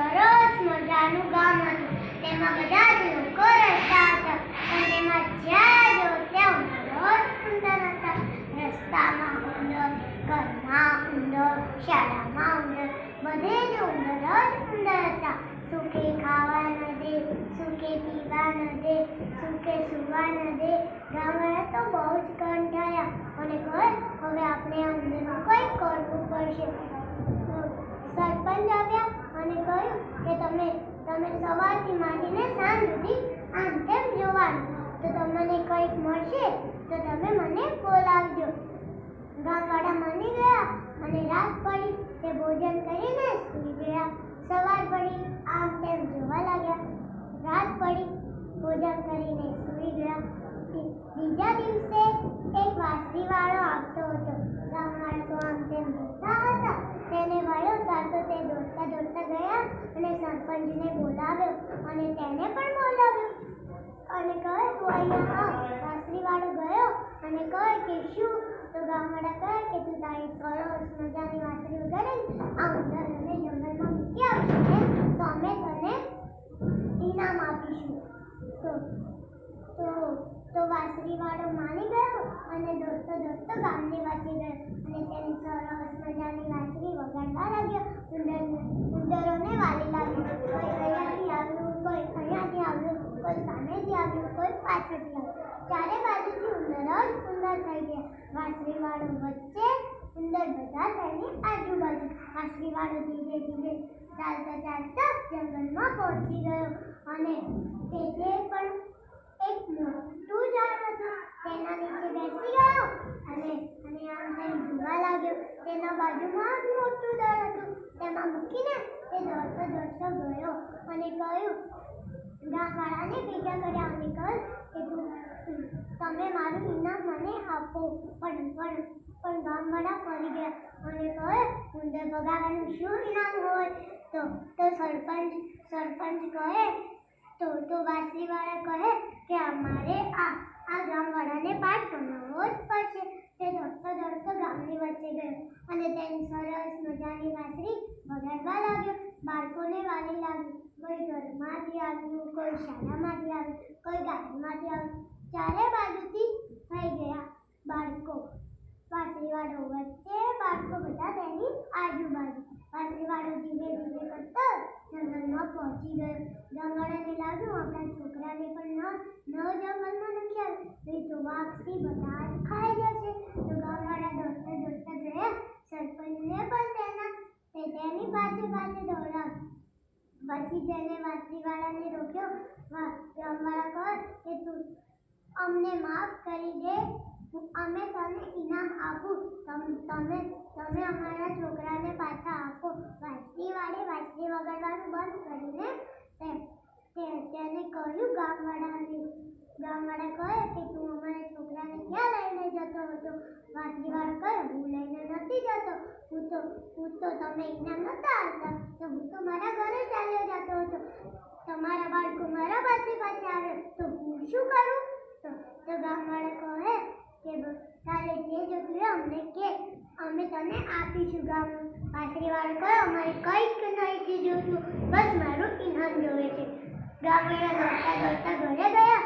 સરસ મજાનું ગામ હતું. તેમાં બધા જ લોકો રહેતા હતા. અને તેમાં જ્યાં જો ત્યાં ઉંદરો ઉંદર હતા. રસ્તામાં ઉંદર ઘરમાં ઉંદર શાળામાં ઉંદર બધે જ ઉંદર જ ઉંદર હતા. સુખે ખાવા ન દે, સુખે પીવા ન દે, સુખે સુવા ન દે. ગામડા તો બહુ જ કંટાળ્યા. અને ઘર હવે આપણે આ ઉંદરનું કંઈક કરવું પડશે? સરપંચ આવ્યા અને કહ્યું કે તમે તમે સવારથી માંડીને સાંજ સુધી આમ તેમ જોવાનું. તો તમને કંઈક મળશે, તો તમે મને બોલાવજો. ગામવાળા માની ગયા અને રાત પડી. તે ભોજન કરીને સૂઈ ગયા. સવાર પડી, આમ તેમ જોવા લાગ્યા. રાત પડી, ભોજન કરીને સૂઈ ગયા. બીજા દિવસે એક વાંસળીવાળો આવતો હતો. ગામવાળા તો આમ તેમ જોતા હતા તેને વળ્યો ત્યાર તો તે દોડતા દોડતા ગયા અને સરપંચને બોલાવ્યો અને તેને પણ બોલાવ્યો. અને કહે તું અહીંયા આવ. વાંસળીવાળો ગયો અને કહે કે શું? તો ગામવાળા કહે કે તું તારી સરસ મજાની વાંસળી વગાડે ને, આ ઉંદરોને જંગલમાં મૂકી આવશે તો અમે તને ઇનામ આપીશું. તો તો તો વાંસળીવાળો માની ગયો અને દોસ્તો દોસ્તો ગામની વાંચી ગયો અને તેની સરસ મજાની વાંસળી વગાડવા લાગ્યો. ઉંદર ઉંદરોને વાલી લાગ્યો કોઈ અહીંયાથી આવ્યું કોઈ અહીંયાથી આવ્યું કોઈ સામેથી આવ્યું કોઈ ચારે બાજુથી ઉંદર જ ઉંદર થઈ ગયા વાંસળીવાળો વચ્ચે ઉંદર બધા તેની આજુબાજુ. વાંસળીવાળો ધીરે ધીરે ચાલતા ચાલતા જંગલમાં પહોંચી ગયો અને તે પણ એક મોટું ઝાડ હતું. તેના નીચે બેસી ગયો અને અને આમ તેમ જોવા લાગ્યો. તેના બાજુમાં મોટું દર હતું. તેમાં મૂકીને તે દોડતો દોડતો ગયો અને કહ્યું ગામવાળાને ભેગા કર્યા અને કહ્યું કે તમે મારું ઇનામ મને આપો. પણ પણ પણ ગામવાળા ફરી ગયા અને કહે, ઉંદર ભગાવાનું શું ઇનામ હોય? તો તો સરપંચ સરપંચ કહે, તો તો વાસીવાળા કહે કે અમારે આ આ ગામવાળાને પાઠ ભણાવવો જ પડશે. તે દોડતો દોડતો ગામની વચ્ચે ગયો અને તેની સરસ મજાની વાંસળી વગાડવા લાગ્યો. બાળકોને વાલી લાગી. કોઈ ઘરમાંથી આવ્યું, કોઈ શાળામાંથી આવ્યું, કોઈ ગાડીમાંથી આવ્યું. ચારે બાજુથી થઈ ગયા બાળકો. પાસરીવાળો વચ્ચે બાળકો બધા તેની આજુબાજુ. પાસરીવાળો ધીરે ધીરે કરતો જંગલમાં પહોંચી ગયો. જંગલને લાગ્યું આપણા છોકરાને પણ ન ન જંગલમાં નથી આવ્યું. નહીં તો વાઘથી બધા જ ખાઈ જશે. તો ગામવાળા દોડતા દોડતા ગયા. સરપંચને પણ તેના તેની પાસે પાસે દોડાવ્યો. પછી તેને વાંસળીવાળાને રોક્યો, વા- કહો કે તું અમને માફ કરી દે. અમે તને ઇનામ આપું. તમ, તમે અમારા છોકરાને પાછા આપો. વાંસળીવાળે વાંસળી વગાડવાનું બંધ કરીને તેને કહ્યું, ગામવાળાને, ગામવાળા કહે કે તું અમારા છોકરાને ક્યાં લઈને જતો હતો? વાંસળીવાળો કહે, હું લઈને નથી જતો. હું તો હું તો તમે ઇનામ નહોતા આવતા તો હું તો મારા ઘરે ચાલ્યો જતો હતો તમારા બાળકો મારા પાસે પાસે આવે તો હું શું કરું તો તો ગામવાળા કહે કે બ- હોય અમને કે અમે તને આપીશું ગામ. પાથરીવાળો કહો, અમારે કંઈક નથી જોતું બસ મારું ઇનામ જોવે છે. ગામડા દોડતા દોડતા ઘરે ગયા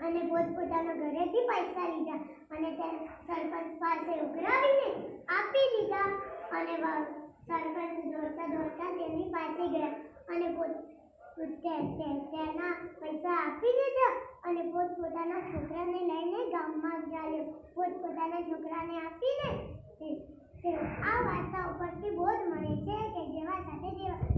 અને પોતપોતાના ઘરેથી પૈસા લીધા અને તે સરપંચ પાસે ઉઘરાવીને આપી દીધા અને સરપંચ દોડતા દોડતા તેની પાસે ગયા અને પોત તેના પૈસા આપી દીધા અને પોતપોતાના છોકરાને લઈને ગામમાં ચાલ્યો. પોતપોતાના છોકરાને આપીને આ વાર્તા ઉપરથી બોધ મળે છે કે જેવા સાથે જેવા